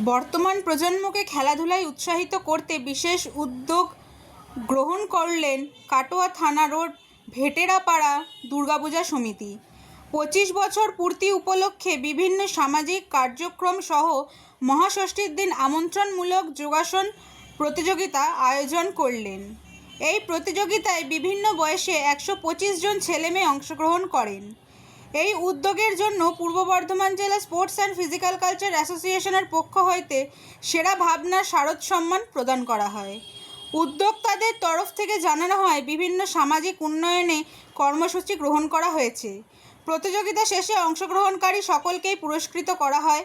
বর্তমান প্রজন্মকে খেলাধুলায় উৎসাহিত করতে বিশেষ উদ্যোগ গ্রহণ করলেন কাটোয়া থানা রোড, ভেটেরাপাড়া দুর্গাপূজা সমিতি। পঁচিশ বছর পূর্তি উপলক্ষে বিভিন্ন সামাজিক কার্যক্রম সহ মহাষষ্ঠীর দিন আমন্ত্রণমূলক যোগাসন প্রতিযোগিতা আয়োজন করলেন। এই প্রতিযোগিতায় বিভিন্ন বয়সে একশো পঁচিশ জন ছেলেমেয়ে অংশগ্রহণ করেন। এই উদ্যোগের জন্য পূর্ব বর্ধমান জেলা স্পোর্টস অ্যান্ড ফিজিক্যাল কালচার অ্যাসোসিয়েশনের পক্ষ হইতে সেরা ভাবনার শারদ সম্মান প্রদান করা হয়। উদ্যোক্তাদের তরফ থেকে জানানো হয়, বিভিন্ন সামাজিক উন্নয়নে কর্মসূচি গ্রহণ করা হয়েছে। প্রতিযোগিতা শেষে অংশগ্রহণকারী সকলকেই পুরস্কৃত করা হয়।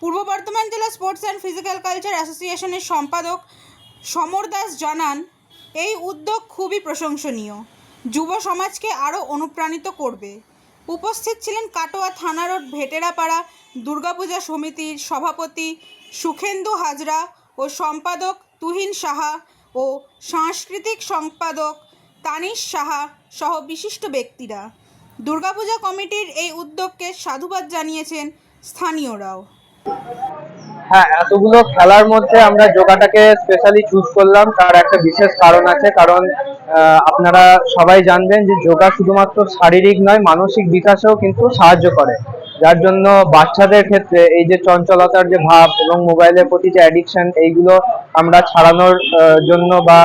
পূর্ব বর্ধমান জেলা স্পোর্টস অ্যান্ড ফিজিক্যাল কালচার অ্যাসোসিয়েশনের সম্পাদক সমর দাস জানান, এই উদ্যোগ খুবই প্রশংসনীয়। যুব সমাজকে আরও অনুপ্রাণিত করবে। উপস্থিত ছিলেন কাটোয়া থানা রোড ভেটেরাপাড়া দুর্গাপূজা সমিতির সভাপতি সুখেন্দু হাজরা ও সম্পাদক তুহিন সাহা ও সাংস্কৃতিক সম্পাদক তানিশ সাহা সহ বিশিষ্ট ব্যক্তিরা। দুর্গাপূজা কমিটির এই উদ্যোগকে সাধুবাদ জানিয়েছেন স্থানীয়রাও। হ্যাঁ এতগুলো খেলার মধ্যে আমরা যোগাটাকে স্পেশালি চুজ করলাম। তার একটা বিশেষ কারণ আছে, কারণ আপনারা সবাই জানবেন যে যোগা শুধুমাত্র শারীরিক নয়, মানসিক বিকাশেও কিন্তু সাহায্য করে। যার জন্য বাচ্চাদের ক্ষেত্রে এই যে চঞ্চলতার যে ভাব এবং মোবাইলের প্রতি যে অ্যাডিকশন এইগুলো আমরা ছাড়ানোর জন্য বা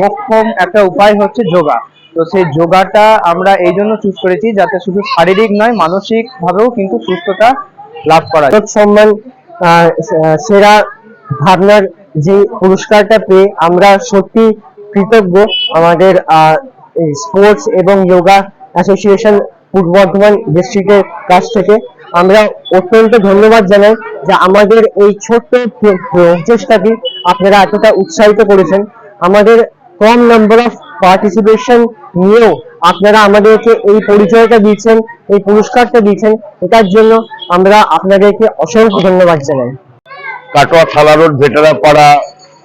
মোক্ষম একটা উপায় হচ্ছে যোগা। তো সেই যোগাটা আমরা এই জন্য চুজ করেছি যাতে শুধু শারীরিক নয় মানসিক ভাবেও কিন্তু সুস্থতা লাভ করা সম্মান সেরা ভাবনার যে পুরস্কারটা পেয়ে আমরা সত্যি কৃতজ্ঞ আমাদের স্পোর্টস এবং যোগা অ্যাসোসিয়েশন পূর্ব বর্ধমান ডিস্ট্রিক্টের কাছ থেকে। আমরা অত্যন্ত ধন্যবাদ জানাই যে আমাদের এই ছোট্ট প্র- প্রচেষ্টাকে আপনারা এতটা উৎসাহিত করেছেন। আমাদের কম নাম্বার অফ পার্টিসিপেশন নিয়েও আপনারা আমাদেরকে এই পরিচয়টা দিয়েছেন, এই পুরস্কারটা দিয়েছেন, এটার জন্য আমরা আপনাদেরকে অসংখ্য ধন্যবাদ জানাই। কাটোয়া থানা রোড ভেটারা পাড়া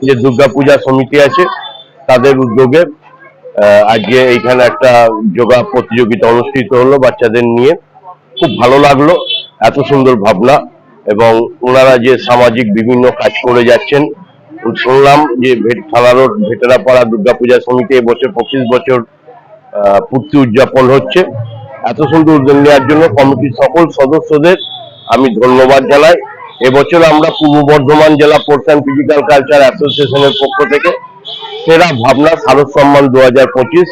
যে দুর্গাপূজা সমিতি আছে, তাদের উদ্যোগে আজকে এইখানে একটা যোগা প্রতিযোগিতা অনুষ্ঠিত হলো বাচ্চাদের নিয়ে। খুব ভালো লাগল, এত সুন্দর ভাবনা, এবং ওনারা যে সামাজিক বিভিন্ন কাজ করে যাচ্ছেন, শুনলাম যে থানা রোড ভেটারা পাড়া দুর্গাপূজা সমিতি এবছর পঁচিশ বছর পূর্তি উদযাপন হচ্ছে। এত সুন্দর উদ্যোগ নেওয়ার জন্য কমিটির সকল সদস্যদের আমি ধন্যবাদ জানাই। এবছর আমরা পূর্ব বর্ধমান জেলা স্পোর্টস অ্যান্ড ফিজিক্যাল কালচার অ্যাসোসিয়েশনের পক্ষ থেকে সেরা ভাবনা শারদ সম্মান দু হাজার পঁচিশ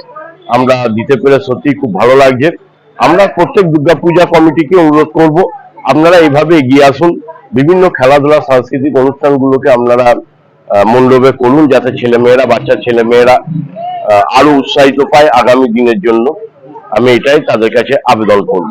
আমরা দিতে পেরে সত্যি খুব ভালো লাগছে। আমরা প্রত্যেক দুর্গাপূজা কমিটিকে অনুরোধ করব আপনারা এইভাবে এগিয়ে আসুন। বিভিন্ন খেলাধুলা সাংস্কৃতিক অনুষ্ঠানগুলোকে আপনারা মণ্ডপে করুন যাতে ছেলেমেয়েরা বাচ্চা ছেলেমেয়েরা আহ, আরও উৎসাহিত পায় আগামী দিনের জন্য। আমি এটাই তাদের কাছে আবেদন করব।